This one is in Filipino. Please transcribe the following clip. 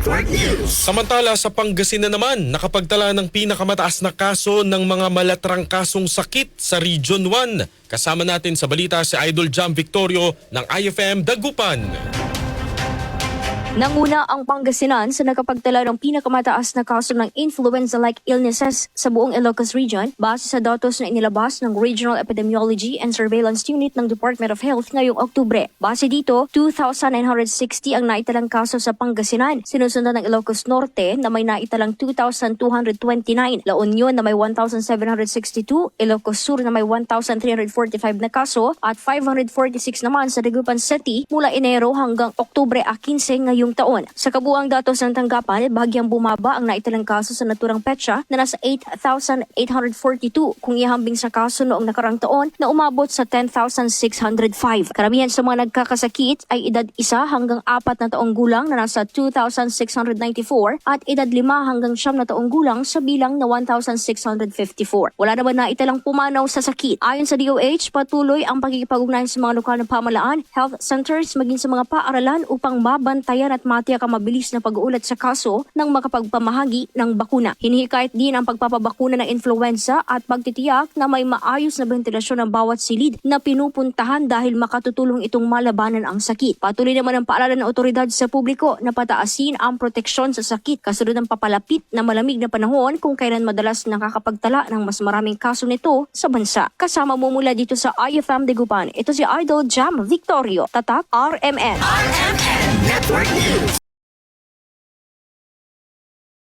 Network News. Samantala sa Pangasinan naman, nakapagtala ng pinakamataas na kaso ng mga malatrang kasong sakit sa Region 1. Kasama natin sa balita si Idol Jam Victorio ng IFM Dagupan. Nanguna ang Pangasinan sa nakapagtala ng pinakamataas na kaso ng influenza-like illnesses sa buong Ilocos Region base sa datos na inilabas ng Regional Epidemiology and Surveillance Unit ng Department of Health ngayong Oktubre. Base dito, 2,960 ang naitalang kaso sa Pangasinan, sinusundan ng Ilocos Norte na may naitalang 2,229, La Union na may 1,762, Ilocos Sur na may 1,345 na kaso at 546 naman sa Dagupan City mula Enero hanggang Oktubre 15 ngayong taon. Sa kabuang datos ng tanggapan, bahagyang bumaba ang naitalang kaso sa naturang petsa na nasa 8,842 kung ihambing sa kaso noong nakarang taon na umabot sa 10,605. Karamihan sa mga nagkakasakit ay edad isa hanggang apat na taong gulang na nasa 2,694 at edad lima hanggang siyam na taong gulang sa bilang na 1,654. Wala naman na italang pumanaw sa sakit. Ayon sa DOH, patuloy ang pagkikipag-ugnayan sa mga lokal na pamalaan, health centers, maging sa mga paaralan upang mabantayan at matiyak ang mabilis na pag-uulat sa kaso ng makapagpamahagi ng bakuna. Hinihikayat din ang pagpapabakuna ng influenza at pagtitiyak na may maayos na ventilasyon ng bawat silid na pinupuntahan dahil makatutulong itong malabanan ang sakit. Patuloy naman ang paaralan ng otoridad sa publiko na pataasin ang proteksyon sa sakit kasunod ng papalapit na malamig na panahon kung kailan madalas nakakapagtala ng mas maraming kaso nito sa bansa. Kasama mo mula dito sa IFM Degupan, ito si Idol Jam Victorio, Tatak RMN. RMN Network News.